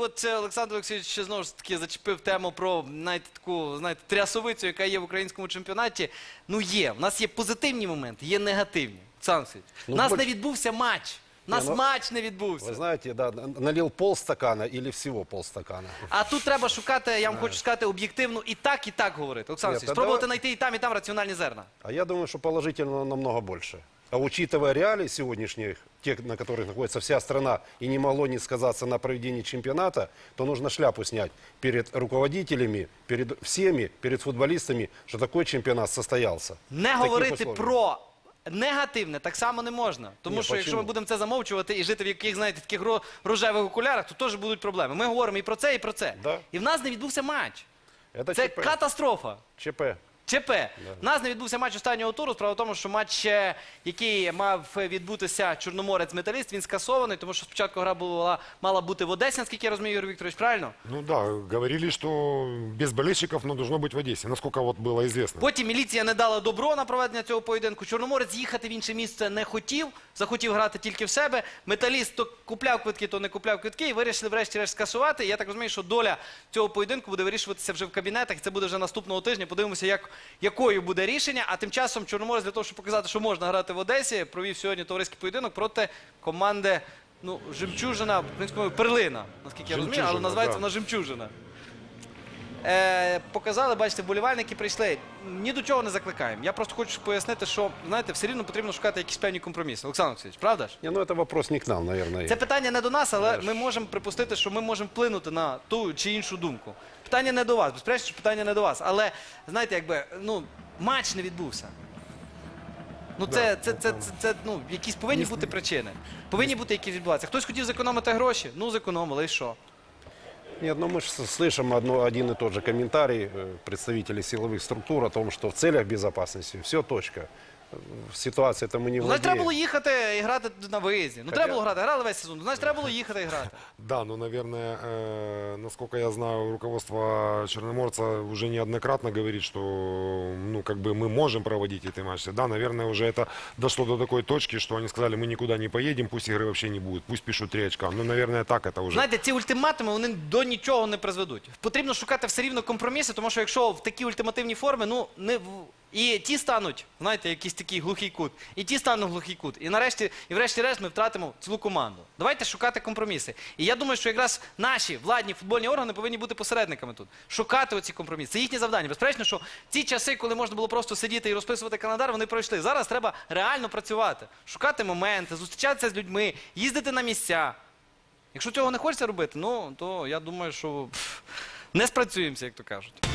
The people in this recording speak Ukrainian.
от Олександр Олексійович ще знову ж таки зачепив тему про знаєте, таку знаєте, трясовицю, яка є в українському чемпіонаті. Ну є. У нас є позитивні моменти, є негативні. Олександр Олексійович, у Ну, нас більш- не відбувся матч. У нас ну, матч не відбувся. Вы знаете, да, налил полстакана или всего полстакана. А тут треба шукати, я вам хочу сказати, об'єктивно і так, і так говорити. Олександр Ні, Олексійович, та спробувати давай- знайти і там, і там раціональні зерна. А я думаю, что положительно намного больше. А учитывая реалии сегодняшних, тех, на которых находится вся страна, и не могло не сказаться на проведении чемпионата, то нужно шляпу снять перед руководителями, перед всеми, перед футболистами, что такой чемпионат состоялся. Не В таких говорити условиях. про негативне так само не можна. Тому Ні, що якщо ми почему? будемо це замовчувати і жити в яких, знаєте, таких ро- рожевих окулярах, то теж будуть проблеми. Ми говоримо і про це, і про це. Да. І в нас не відбувся матч. Это Це ЧП. катастрофа. ЧП. ЧП. У нас не відбувся матч останнього туру. Справа в тому, що матч, е, який мав відбутися Чорноморець Металіст, він скасований, тому що спочатку гра була мала бути в Одесі, наскільки я розумію, Юрій Вікторович, правильно? Ну да, говорили, что без болельщиков, но должно быть в Одессе, насколько вот было известно. Потім міліція не дала добро на проведення цього поєдинку. Чорноморець їхати в інше місце не хотів, захотів грати тільки в себе. Металіст то купляв квитки, то не купляв квитки, і вирішили врешті-решт скасувати. І я так розумію, що доля цього поєдинку буде вирішуватися вже в кабінетах. Це буде вже наступного тижня. Подивимося, як, якою буде рішення. А тим часом Чорноморець для того, щоб показати, що можна грати в Одесі, провів сьогодні товариський поєдинок проти команди. Ну, жемчужина, мовою, перлина, наскільки я розумію, але називається да. вона жемчужина. Е, показали, бачите, вболівальники прийшли. Ні до чого не закликаємо. Я просто хочу пояснити, що знаєте, все рівно потрібно шукати якісь певні компроміси. Олександр Олексійович, правда ж? Не, ну это вопрос не к нам, наверное. Це питання не до нас, але ми можемо припустити, що ми можемо вплинути на ту чи іншу думку Питання не до вас, безперечно, що питання не до вас. Але знаєте, якби ну матч не відбувся. Ну це, це, це, це, це, ну, якісь повинні бути причини. Повинні бути якісь відбуватися. Хтось хотів зекономити гроші, ну зекономили, і що? Нет, но мы же слышим одно, один и тот же комментарий э, представителей силовых структур о том, что в целях безопасности все точка. Э, Ситуация это мы не Ну, значить, треба владеем. було їхати і грати на виїзді. Ну, треба було грати, грали весь сезон. Ну, значить, треба було їхати і грати. Да, но, наверное, э, насколько я знаю, руководство Черноморца уже неоднократно говорит, что ну, как бы мы можем проводить эти матчи. Да, наверное, уже это дошло до такой точки, что они сказали, мы никуда не поедем, пусть игры вообще не будет, пусть пишут три очка. Ну, наверное, так это уже. Знаєте, ці ультиматуми вони до нічого не призведуть. Потрібно шукати все рівно компроміси, тому що якщо в такі ультимативні форми, ну не в- і ті стануть, знаєте, якийсь такий глухий кут, і ті стануть глухий кут. І нарешті, і врешті-решт ми втратимо цілу команду. Давайте шукати компроміси. І я думаю, що якраз наші владні футбольні органи повинні бути посередниками тут. Шукати оці компроміси. Це їхнє завдання. Безперечно, що ці часи, коли можна було просто сидіти і розписувати календар, вони пройшли. Зараз треба реально працювати, шукати моменти, зустрічатися з людьми, їздити на місця. Якщо цього не хочеться робити, ну то я думаю, що пф, не спрацюємося, як то кажуть.